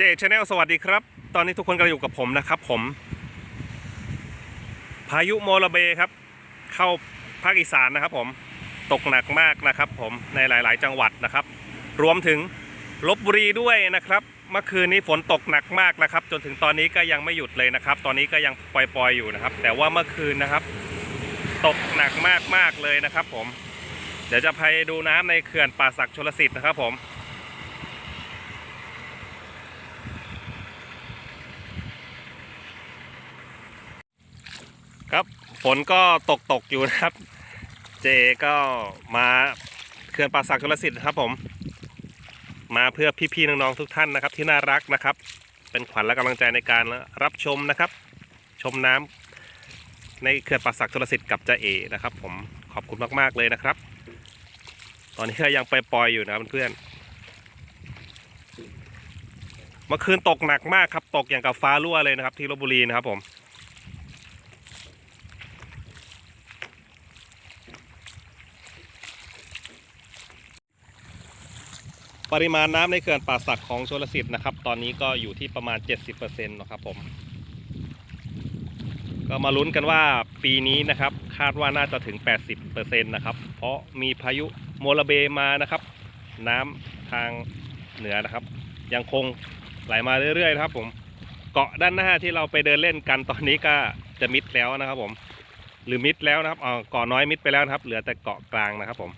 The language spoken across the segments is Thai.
เจชาแนลสวัสดีครับ ตอนนี้ทุกคนกำลังอยู่กับผมนะครับผม พายุโมลาเบครับ เข้าภาคอีสานนะครับ ผม ตกหนักมากนะครับ ผมในหลาย ๆ จังหวัดนะครับ รวมถึงลบบุรีด้วยนะครับ เมื่อคืนนี้ฝนตกหนักมากนะครับ จนถึงตอนนี้ก็ยังไม่หยุดเลยนะครับ ตอนนี้ก็ยังปล่อย ๆ อยู่นะครับ แต่ว่าเมื่อคืนนะครับ ตกหนักมากๆเลยนะครับ ผม เดี๋ยวจะไปดูน้ำในเขื่อนป่าสักชลสิทธิ์นะครับ ผม ครับ ฝนก็ตกตกอยู่นะครับ เจก็มาเขื่อนป่าสักชลสิทธิ์นะครับผม มาเพื่อพี่ๆน้องๆทุกท่านนะครับ ที่น่ารักนะครับ เป็นขวัญและกำลังใจในการรับชมนะครับ ชมน้ำในเขื่อนป่าสักชลสิทธิ์กับเจเอนะครับ ผมขอบคุณมากๆเลยนะครับ ตอนนี้ก็ยังไปปล่อยอยู่นะเพื่อนเมื่อคืนตกหนักมากครับ ตกอย่างกับฟ้ารั่วเลยนะครับ ที่ลบบุรีนะครับผม ปริมาณน้ำในเขื่อนป่าสักของชลสิทธิ์นะครับ ตอนนี้ก็อยู่ที่ประมาณ 70%นะครับผม ก็มาลุ้นกันว่าปีนี้นะครับ คาดว่าน่าจะถึง 80%นะครับ เพราะมีพายุโมลเบมานะครับ น้ำทางเหนือนะครับ ยังคงไหลมาเรื่อยๆนะครับ ผมเกาะด้านหน้าที่เราไปเดินเล่นกันตอนนี้ก็จะมิดแล้วนะครับ ผม หรือมิดแล้วนะครับอ๋อเกาะน้อยมิดไปแล้วนะครับ เหลือแต่เกาะกลางนะครับผม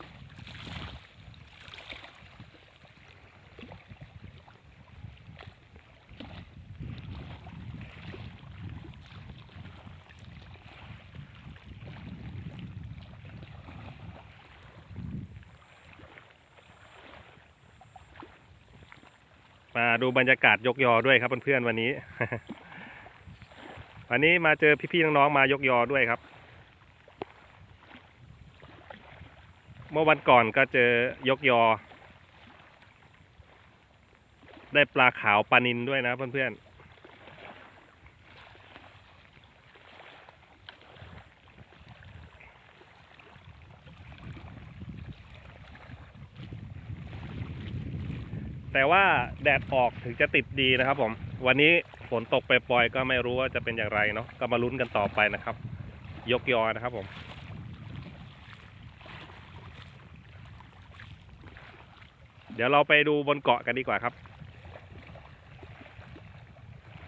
มาดูบรรยากาศยกยอด้วยครับเพื่อนๆวันนี้ วันนี้มาเจอพี่ๆน้องๆมายกยอด้วยครับ เมื่อวันก่อนก็เจอยกยอ ได้ปลาขาวปลานินด้วยนะเพื่อนๆ แต่ว่าแดดออกถึงจะติดดีนะครับผม วันนี้ฝนตกไปปล่อยก็ไม่รู้ว่าจะเป็นอย่างไรเนาะก็มาลุ้นกันต่อไปนะครับ ยกยอนะครับผมเดี๋ยวเราไปดูบนเกาะกันดีกว่าครับ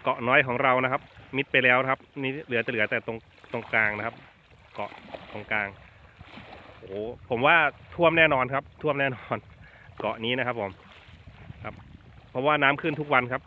เกาะน้อยของเรานะครับ มิดไปแล้วครับ นี่เหลือจะเหลือแต่ตรงตรงกลางนะครับ เกาะตรงกลางโอ้ผมว่าท่วมแน่นอนครับ ท่วมแน่นอน เกาะนี้นะครับผม เพราะว่าน้ำขึ้นทุกวันครับ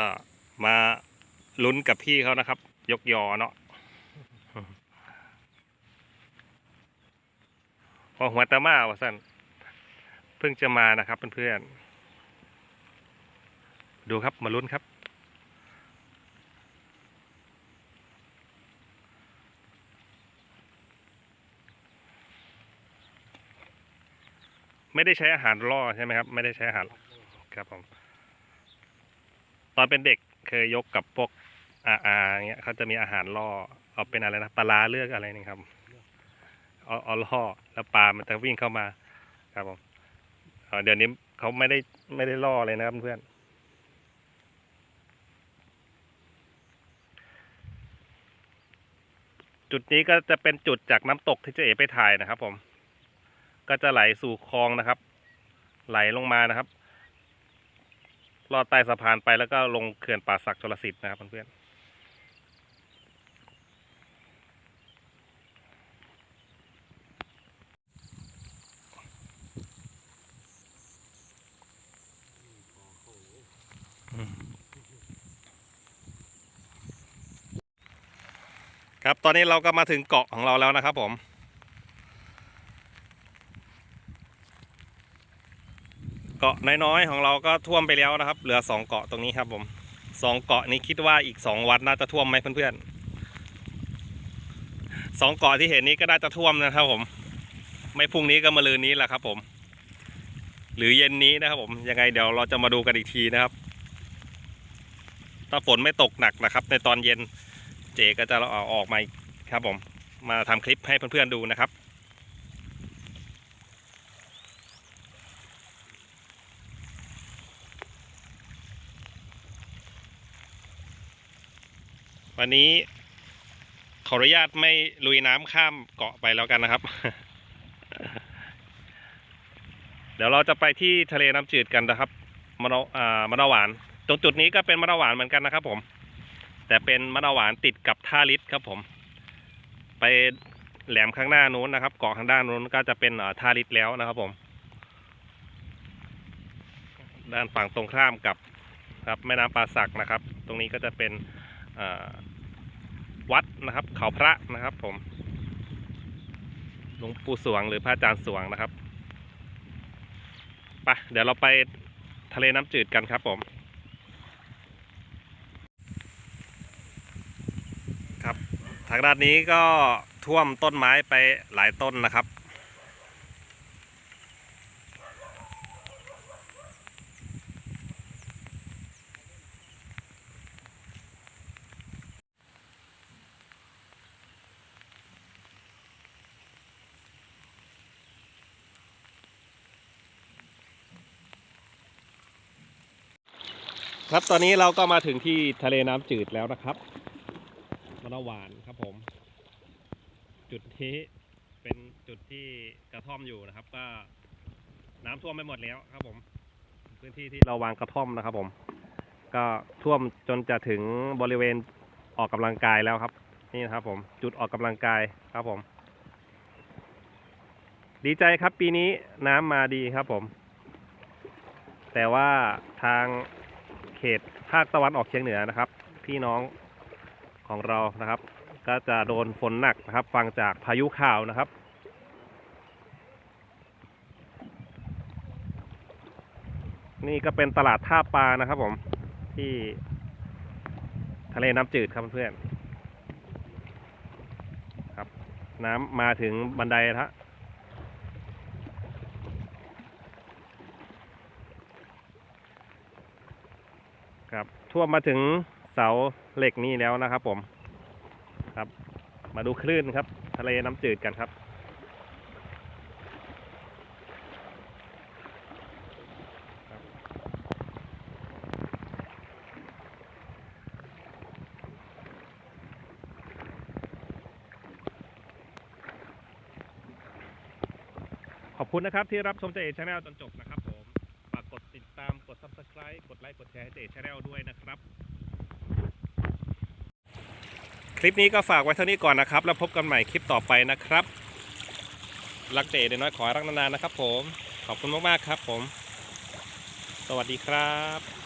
ก็มาลุ้นกับพี่เขานะครับ ยกยอเนาะพอหัวตะมาวะสันเพิ่งจะมานะครับเพื่อนๆดูครับมาลุ้นครับไม่ได้ใช้อาหารล่อใช่ไหมครับ ไม่ได้ใช้อาหารครับผม อนเป็นเด็กเคยยกกับพวกอาอาเงี้ยเขาจะมีอาหารล่อเอาเป็นอะไรนะปลาเลือกอะไรนี่ครับเอาเอาล่อแล้วปลามันจะวิ่งเข้ามา ครับผมเอ่อเดี๋ยวนี้เขาไม่ได้ไม่ได้ล่อเลยนะครับเพื่อนจุดนี้ก็จะเป็นจุดจากน้ำตกที่เจ๊เอ๋ไปถ่ายนะครับ ผม ก็จะไหลสู่คลองนะครับ ไหลลงมานะครับ ลอดใต้สะพานไปแล้วก็ลงเขื่อนป่าสักชลสิทธิ์นะครับเพื่อนครับ ตอนนี้เราก็มาถึงเกาะของเราแล้วนะครับผม เกาะน้อยๆของเราก็ท่วมไปแล้วนะครับ เหลือสองเกาะตรงนี้ครับผมสองเกาะนี้คิดว่าอีกสองวันน่าจะท่วมไหมเพื่อนๆสองเกาะที่เห็นนี้ก็น่าจะท่วมนะครับผม ไม่พรุ่งนี้ก็มาลืนนี้แหละครับผม หรือเย็นนี้นะครับผมยังไงเดี๋ยวเราจะมาดูกันอีกทีนะครับ ถ้าฝนไม่ตกหนักนะครับ ในตอนเย็นเจก็จะเอาออกมาครับผม มาทำคลิปให้เพื่อนๆดูนะครับ วันนี้ขออนุญาตไม่ลุยน้ำข้ามเกาะไปแล้วกันนะครับ เดี๋ยวเราจะไปที่ทะเลน้ำจืดกันนะครับมะนาวมะนาวหวาน ตรงจุดนี้ก็เป็นมะนาวหวานเหมือนกันนะครับ ผม แต่เป็นมะนาวหวานติดกับท่าลิศครับผม ไปแหลมข้างหน้านู้นนะครับ เกาะข้างด้านนู้นก็จะเป็นท่าลิศแล้วนะครับ ผม ด้านฝั่งตรงข้ามกับครับแม่น้ำป่าสักนะครับ ตรงนี้ก็จะเป็นอ วัดนะครับ เขาพระนะครับ ผมหลวงปู่สวงหรือพระอาจารย์สวงนะครับไปเดี๋ยวเราไปทะเลน้ำจืดกันครับผม ครับ ทางด้านนี้ก็ท่วมต้นไม้ไปหลายต้นนะครับ ครับตอนนี้เราก็มาถึงที่ทะเลน้ำจืดแล้วนะครับมะนาวหวานครับผม จุดนี้เป็นจุดที่กระท่อมอยู่นะครับ ก็น้ำท่วมไปหมดแล้วครับ ผม พื้นที่ที่เราวางกระท่อมนะครับ ผม ก็ท่วมจนจะถึงบริเวณออกกำลังกายแล้วครับ นี่นะครับ ผม จุดออกกำลังกายครับ ผม ดีใจครับปีนี้น้ำมาดีครับ ผม แต่ว่าทาง เขตภาคตะวันออกเฉียงเหนือนะครับ พี่น้องของเรานะครับ ก็จะโดนฝนหนักนะครับ ฟังจากพายุข่าวนะครับนี่ก็เป็นตลาดท่าปลานะครับผมที่ทะเลน้ำจืดครับเพื่อนๆครับ น้ำมาถึงบันไดแล้ว ครับท่วมมาถึงเสาเหล็กนี่แล้วนะครับ ผมครับ มาดูคลื่นครับ ทะเลน้ำจืดกันครับขอบคุณนะครับที่รับชมเจเอชแนลจนจบนะครับผม ฝากกดติดตาม กด subscribe กดไลค์กดแชร์ให้เจชาแนลด้วยนะครับ คลิปนี้ก็ฝากไว้เท่านี้ก่อนนะครับ แล้วพบกันใหม่คลิปต่อไปนะครับ รักเจเดน้อยขอรักนานๆนะครับผม ขอบคุณมากๆครับผม สวัสดีครับ